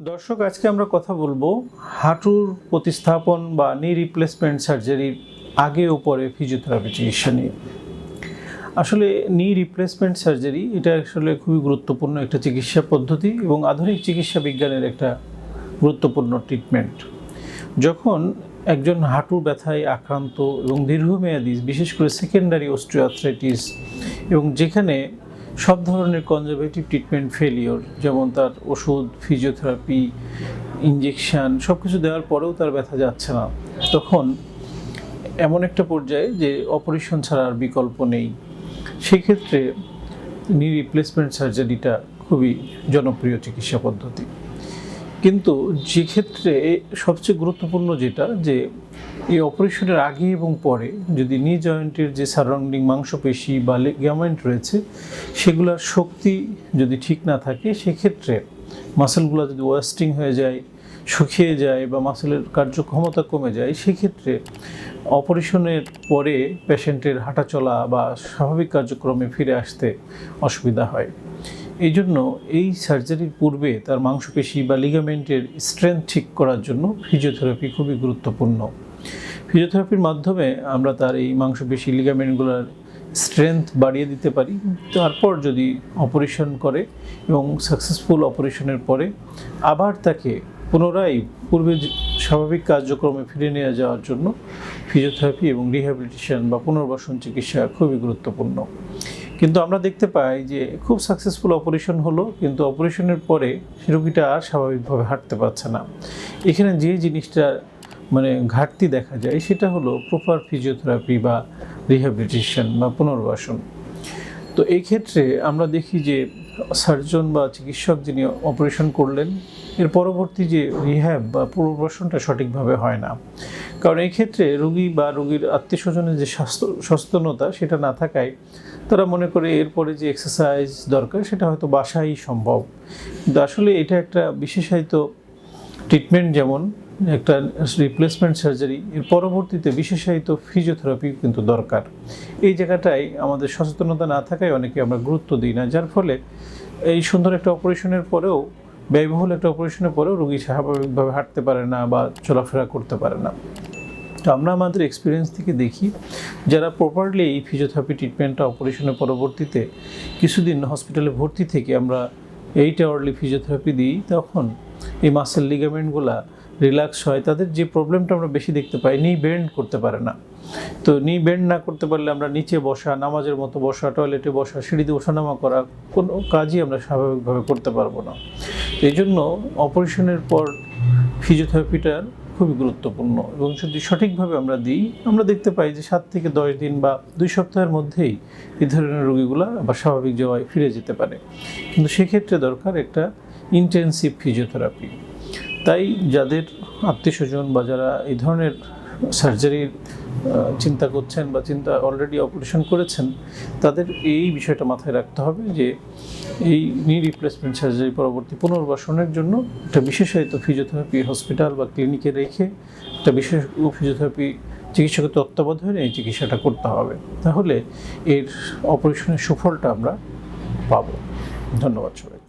দর্শক, আজকে আমরা কথা বলব হাঁটুর প্রতিস্থাপন বা নি রিপ্লেসমেন্ট সার্জারির আগে ও পরে ফিজিওথেরাপি চিকিৎসা নিয়ে। আসলে নি রিপ্লেসমেন্ট সার্জারি এটা আসলে খুবই গুরুত্বপূর্ণ একটা চিকিৎসা পদ্ধতি এবং আধুনিক চিকিৎসা বিজ্ঞানের একটা গুরুত্বপূর্ণ ট্রিটমেন্ট যখন একজন হাঁটুর ব্যথায় আক্রান্ত এবং দীর্ঘমেয়াদী, বিশেষ করে সেকেন্ডারি অস্ট্রিওআর্থ্রাইটিস এবং যেখানে সব ধরনের কনজারভেটিভ ট্রিটমেন্ট ফেলিওর যেমন তার ওষুধ ফিজিওথেরাপি ইঞ্জেকশান সব কিছু দেওয়ার পরেও তার ব্যথা যাচ্ছে না। তখন এমন একটা পর্যায়ে যে অপারেশন ছাড়া আর বিকল্প নেই। সেক্ষেত্রে নি রিপ্লেসমেন্ট সার্জারিটা খুবই জনপ্রিয় চিকিৎসা পদ্ধতি। কিন্তু যে ক্ষেত্রে সবচেয়ে গুরুত্বপূর্ণ যেটা, যে এই অপারেশনের আগে এবং পরে যদি নি জয়েন্টের যে সারাউন্ডিং মাংসপেশি বা লিগামেন্ট রয়েছে, সেগুলোর শক্তি যদি ঠিক না থাকে, সেক্ষেত্রে মাসেলগুলো যদি ওয়েস্টিং হয়ে যায়, শুকিয়ে যায় বা মাসেলের কার্যক্ষমতা কমে যায়, সেক্ষেত্রে অপারেশনের পরে পেশেন্টের হাঁটাচলা বা স্বাভাবিক কার্যক্রমে ফিরে আসতে অসুবিধা হয়। এই জন্য এই সার্জারির পূর্বে তার মাংসপেশি বা লিগামেন্টের স্ট্রেংথ ঠিক করার জন্য ফিজিওথেরাপি খুবই গুরুত্বপূর্ণ। ফিজিওথেরাপির মাধ্যমে আমরা তার এই মাংসপেশি লিগামেন্টগুলোর স্ট্রেংথ বাড়িয়ে দিতে পারি। তারপর যদি অপারেশন করে এবং সাকসেসফুল অপারেশনের পরে আবার তাকে পুনরায় পূর্বে স্বাভাবিক কার্যক্রমে ফিরে নিয়ে যাওয়ার জন্য ফিজিওথেরাপি এবং রিহ্যাবিলিটেশন বা পুনর্বাসন চিকিৎসা খুবই গুরুত্বপূর্ণ। কিন্তু আমরা দেখতে পাই যে খুব সাকসেসফুল অপারেশন হলো, কিন্তু অপারেশনের পরে সে রোগীটা আর স্বাভাবিকভাবে হাঁটতে পারছে না। এখানে যে জিনিসটা মানে ঘাটতি দেখা যায় সেটা হলো প্রপার ফিজিওথেরাপি বা রিহ্যাবিলিটেশন বা পুনর্বাসন। তো এই ক্ষেত্রে আমরা দেখি যে সার্জন বা চিকিৎসক যিনি অপারেশন করলেন, এর পরবর্তী যে রিহ্যাব বা পুনর্বাসনটা সঠিকভাবে হয় না। কারণ এই ক্ষেত্রে রোগী বা রোগীর আত্মীয় স্বজনের যে স্বাস্থ্য, সচেতনতা সেটা না থাকায় তারা মনে করে এরপরে যে এক্সারসাইজ দরকার সেটা হয়তো বাসায় সম্ভব। কিন্তু আসলে এটা একটা বিশেষায়িত ট্রিটমেন্ট যেমন একটা রিপ্লেসমেন্ট সার্জারি এর পরবর্তীতে বিশেষায়িত ফিজিওথেরাপি কিন্তু দরকার। এই জায়গাটায় আমাদের সচেতনতা না থাকায় অনেকে আমরা গুরুত্ব দিই না, যার ফলে এই সুন্দর একটা অপারেশনের পরেও, ব্যয়বহুল একটা অপারেশনের পরেও রোগী স্বাভাবিকভাবে হাঁটতে পারে না বা চলাফেরা করতে পারে না। তো আমরা আমাদের এক্সপিরিয়েন্স থেকে দেখি, যারা প্রপারলি এই ফিজিওথেরাপি ট্রিটমেন্টটা অপারেশনের পরবর্তীতে কিছুদিন হসপিটালে ভর্তি থেকে আমরা এইট আওয়ারলি ফিজিওথেরাপি দিই, তখন এই মাসেল লিগামেন্টগুলা রিল্যাক্স হয়, তাদের যে প্রবলেমটা আমরা বেশি দেখতে পাই নি বেন্ড করতে পারে না। তো নি বেন্ড না করতে পারলে আমরা নিচে বসা, নামাজের মতো বসা টয়লেটে বসা, সিঁড়িতে ওঠানামা করা, কোনো কাজই আমরা স্বাভাবিকভাবে করতে পারব না। এই জন্য অপারেশনের পর ফিজিওথেরাপিটার খুবই গুরুত্বপূর্ণ এবং যদি সঠিকভাবে আমরা দিই, আমরা দেখতে পাই যে সাত থেকে দশ দিন বা দুই সপ্তাহের মধ্যেই এই ধরনের রোগীগুলো আবার স্বাভাবিক যাওয়ায় ফিরে যেতে পারে। কিন্তু সেক্ষেত্রে দরকার একটা ইন্টেন্সিভ ফিজিওথেরাপি তাই যাদের আত্মীয় স্বজন বা যারা এই ধরনের সার্জারির চিন্তা করছেন বা চিন্তা অলরেডি অপারেশন করেছেন, তাদের এই বিষয়টা মাথায় রাখতে হবে যে এই নি রিপ্লেসমেন্ট সার্জারি পরবর্তী পুনর্বাসনের জন্য একটা বিশেষায়িত ফিজিওথেরাপি হসপিটাল বা ক্লিনিকে রেখে একটা বিশেষ ফিজিওথেরাপি চিকিৎসকের তত্ত্বাবধানে এই চিকিৎসাটা করতে হবে। তাহলে এর অপারেশনের সুফলটা আমরা পাবো। ধন্যবাদ সবাই